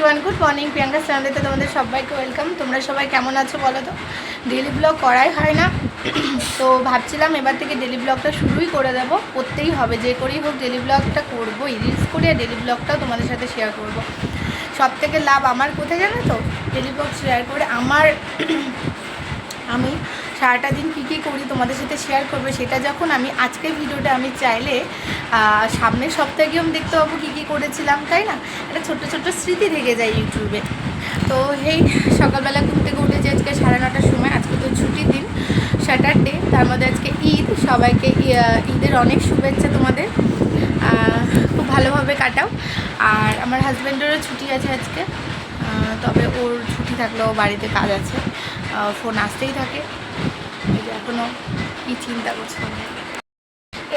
Everyone good morning Priyanka চ্যানেলেতে তোমাদের সবাইকে ওয়েলকাম তোমরা সবাই কেমন আছো বলো তো? ডেলি ব্লগ করাই হয় না। তো ভাবছিলাম এবার থেকে ডেলি ব্লগটা শুরুই করে দেবো। করতেই হবে, যে করেই হোক ডেলি ব্লগটা করব রিলস করে আর ডেলি ব্লগটাও তোমাদের সাথে শেয়ার করব। সব থেকে লাভ আমার কোথায় জানো তো? ডেলি ব্লগ শেয়ার করে আমার, আমি সারাটা দিন কী কী করি তোমাদের সাথে শেয়ার করব, সেটা যখন আমি আজকের ভিডিওটা আমি চাইলে সামনের সপ্তাহে গিয়ে আমি দেখতে পাবো কী কী করেছিলাম, তাই না? একটা ছোট্ট ছোট্ট স্মৃতি থেকে যায় ইউটিউবে তো এই সকালবেলা ঘুম থেকে উঠেছি আজকে সাড়ে নটার সময়, আজকে তো ছুটির দিন স্যাটারডে তার মধ্যে আজকে ঈদ, সবাইকে ঈদের অনেক শুভেচ্ছা তোমাদের। খুব ভালোভাবে কাটাও। আর আমার হাজব্যান্ডেরও ছুটি আছে আজকে। তবে ওর ছুটি থাকলেও বাড়িতে কাজ আছে। ফোন আসতেই থাকে। এখনও কি চিন্তা করছিল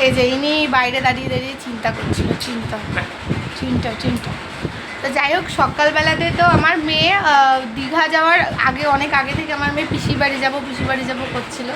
এই যে ইনি বাইরে দাঁড়িয়ে দাঁড়িয়ে চিন্তা করছিল, চিন্তা। চিন্তা চিন্তা। তো যাই হোক, সকালবেলাতে তো আমার মেয়ে দীঘা যাওয়ার আগে, অনেক আগে থেকে আমার মেয়ে পিসি বাড়ি যাব পিসি বাড়ি যাব করছিল।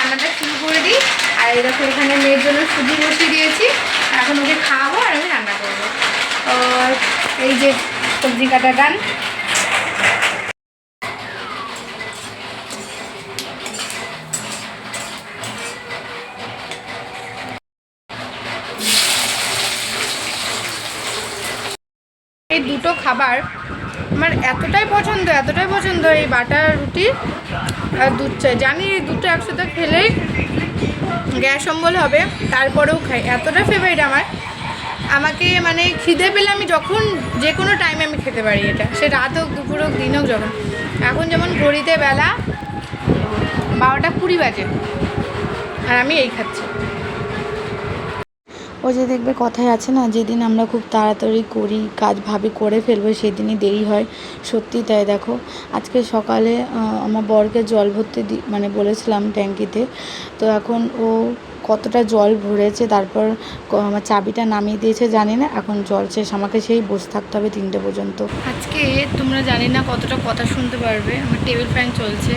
রান্নাটা শুরু করে দিই। আর এই দেখো, এখানে মেয়ের জন্য সুজি বসিয়ে দিয়েছি। এখন ওকে খাওয়াবো আর আমি রান্না করব। এই যে সবজি কাটা ডান। এই দুটো খাবার আমার এতটাই পছন্দ এতটাই পছন্দ এই বাটার রুটি আর দুধ চাই। জানি এই দুটো একসাথে খেলেই গ্যাস অম্বল হবে, তারপরেও খাই। এতটা ফেভারিট আমার। আমাকে মানে খিদে পেলে আমি যখন যে কোনো টাইমে আমি খেতে পারি এটা। সে রাত হোক, দুপুর হোক, দিন হোক, যখন। এখন যেমন ঘড়িতে বেলা বারোটা কুড়ি বাজে। আর আমি এই খাচ্ছি। ও যে দেখবে কথায় আছে না, যেদিন আমরা খুব তাড়াতাড়ি করি, কাজ ভাবি করে ফেলব, সেদিনই দেরি হয়। সত্যি তাই দেখো। আজকে সকালে আমার বরকে জল ভরতে দি মানে বলেছিলাম ট্যাঙ্কিতে। তো এখন ও কতটা জল ভরেছে, তারপর আমার চাবিটা নামিয়ে দিয়েছে, জানি না, এখন জল শেষ। আমাকে সেই বসে থাকতে হবে তিনটে পর্যন্ত। আজকে তোমরা জানি না কতটা কথা শুনতে পারবে। আমার টেবিল ফ্যান চলছে।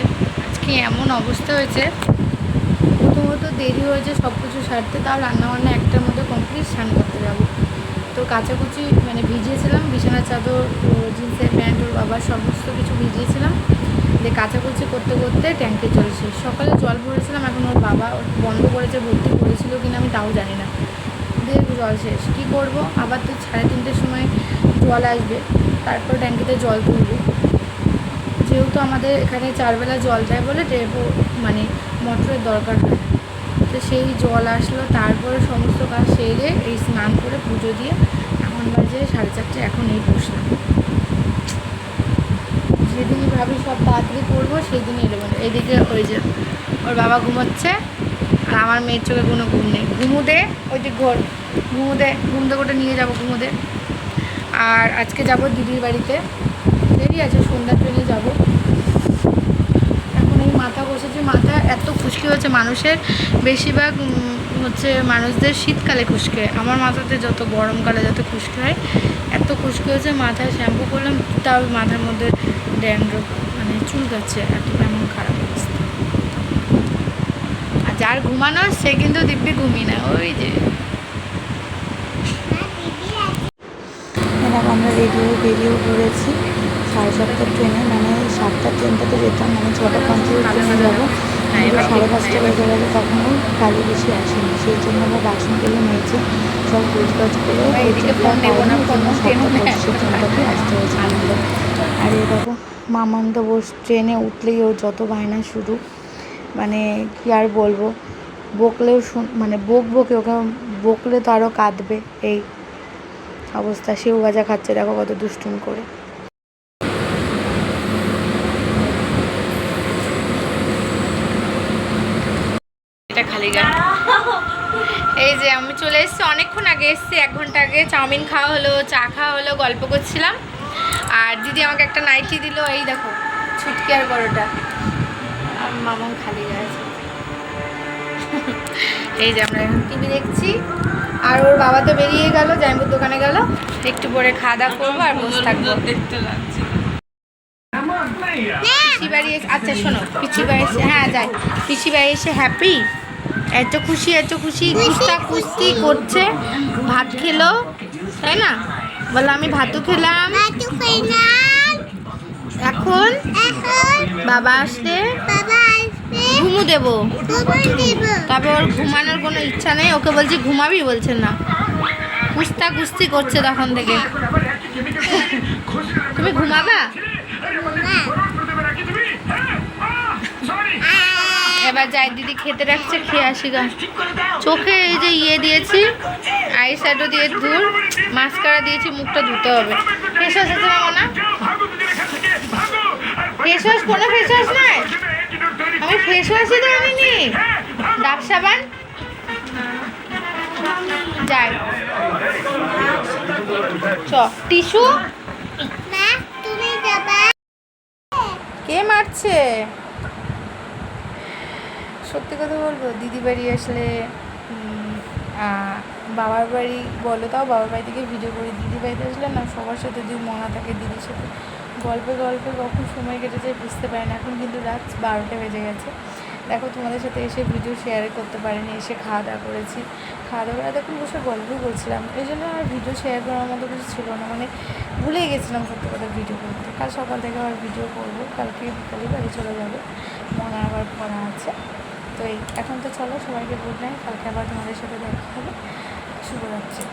আজকে এমন অবস্থা হয়েছে প্রথমত দেরি হয়েছে সব কিছু সারতে, তাও রান্নাবান্না একটার মধ্যে কমপ্লিট স্নান করতে যাব। তো কাচাকুচি মানে ভিজিয়েছিলাম বিছানার চাদর জিন্সের প্যান্ট, ওর বাবার সমস্ত কিছু ভিজিয়েছিলাম। দিয়ে কাচাকুচি করতে করতে ট্যাঙ্কে জল শেষ সকালে জল ভরেছিলাম, এখন ওর বাবা বন্ধ করেছে, ভর্তি করেছিল কিনা আমি তাও জানি না। দিয়ে জল শেষ। কী করব? আবার তো সাড়ে তিনটের সময় জল আসবে, তারপর ট্যাঙ্কিতে জল তুলবো। যেহেতু আমাদের এখানে চারবেলা জল দেয় বলে ডেবো মানে মোটরের দরকার হয়। তো সেই জল আসলো, তারপরে সমস্ত কাজ সেরে এই স্নান করে পুজো দিয়ে এখন বাজে সাড়ে চারটে, এখন এই বসলাম। যেদিনই ভাবি সব তাড়াতাড়ি করব সেই দিনই এরকম এদিকে ওই যে ওর বাবা ঘুমোচ্ছে, আর আমার মেয়ের চোখে কোনো ঘুম নেই। ঘুমুদে ওই যে ঘর ঘুমুদে ঘুম থেকে ওটা নিয়ে যাব ঘুমুদে আর আজকে যাব দিদির বাড়িতে। দেরি আছে, সন্ধ্যার ট্রেনে যাব এখন এই মাথা বসেছে মাথা এত খুশকি হচ্ছে মানুষের বেশিরভাগ হচ্ছে মানুষদের শীতকালে খুশকি। হয় আমার মাথাতে যত গরমকালে যত খুশকি হয় এত খুশকি হচ্ছে মাথায় শ্যাম্পু করলাম তাও মাথার মধ্যে ড্যান্ড্রফ মানে চুল চুলকাচ্ছে এত এমন খারাপ অবস্থা। আর যার ঘুমানোর সে কিন্তু দিব্যি ঘুমিয়ে না ওই যে। আমরা রেডি হয়ে বেরিয়েও পড়েছি সাড়ে সাতটার ট্রেনে মানে সাতটার ট্রেনটাতে যেতাম মানে ছটা পঞ্চাশ ট্রেনে যাব সাড়ে পাঁচটা বেজে গেলে তখনও কালী বেশি আসেনি। সেই জন্য আমরা বাসনগুলো নিয়েছি সব গোছগাছ করে টেনে আসতে হয়েছে আমাদের আর এই দেখো মামান তো বস ট্রেনে উঠলেই ও যত বায়না শুরু। মানে কি আর বলব বকলেও শুন মানে বক বকে ওকে বকলে তো আরও কাঁদবে এই অবস্থা। সেও ভাজা খাচ্ছে দেখো কত দুষ্টুম করে। এই যে আমি চলে এসেছি, অনেকক্ষণ আগে এসেছি, এক ঘণ্টা আগে চাউমিন খাওয়া হলো, চা খাওয়া হলো, গল্প করছিলাম। আর দিদি আমাকে একটা নাইটি দিল, এই দেখো, ছুটকি আর বড়টা আর খালি গায়ে আছে। এই যে আমরা এখন টিভি দেখছি, আর ওর বাবা তো বেরিয়ে গেল জাইমুর দোকানে গেল, একটু পরে খাওয়া দাওয়া করব আর বসে থাকব। পিসি বাড়ি আচ্ছা শোনো পিসি বাড়ি এসে হ্যাঁ যাই। পিসি বাড়ি এসে হ্যাপি এত খুশি এত খুশি কুস্তা কুস্তি করছে। ভাত খেলো তাই না? বলো আমি ভাতও খেলাম। এখন বাবা আসলে ঘুমু দেবো। তবে ওর ঘুমানোর কোনো ইচ্ছা নেই। ওকে বলছি ঘুমাবি? বলছে না। কুস্তা কুস্তি করছে তখন থেকে। তুমি ঘুমাবা? এবার যাই দিদি খেতে রাখছে খেয়ে আসি গা। চোখে এই যে ইয়ে দিয়েছি আই শ্যাডো দিয়ে ধুর মাস্কারা দিয়েছি মুখটা ধুতে হবে। ফেস ওয়াশ আছে না না? ফেস ওয়াশ কোনো ফেস ওয়াশ নাই আমি ফেস ওয়াশই তো আনিনি। ডাব সাবান? যাই। চ টিস্যু? কে মারছে? সত্যি কথা বলব, দিদি বাড়ি আসলে বাবার বাড়ি বলো তাও বাবার বাড়ি থেকে ভিডিও করি। দিদি বাড়িতে আসলে না, সবার সাথে যদি মনা থাকে দিদির সাথে। গল্পে গল্পে কখন সময় কেটে যায় বুঝতে পারি না, এখন কিন্তু রাত বারোটা বেজে গেছে। দেখো তোমাদের সাথে এসে ভিডিও শেয়ার করতে পারিনি, এসে খাওয়া দাওয়া করেছি। খাওয়া দাওয়া করে তখন বসে গল্পই করছিলাম। এই জন্য আর ভিডিও শেয়ার করার মতো কিছু ছিল না মানে ভুলে গেছিলাম সত্যি কথা ভিডিও করতে। কাল সকাল থেকে আবার ভিডিও করব, কালকে বিকালে বাড়ি চলে যাবে। মনে আবার পড়া আছে। তো এই, এখন তো চলো, সবাইকে গুড নাইট কালকে আবার তোমাদের সাথে দেখা হবে। শুভরাত্রি।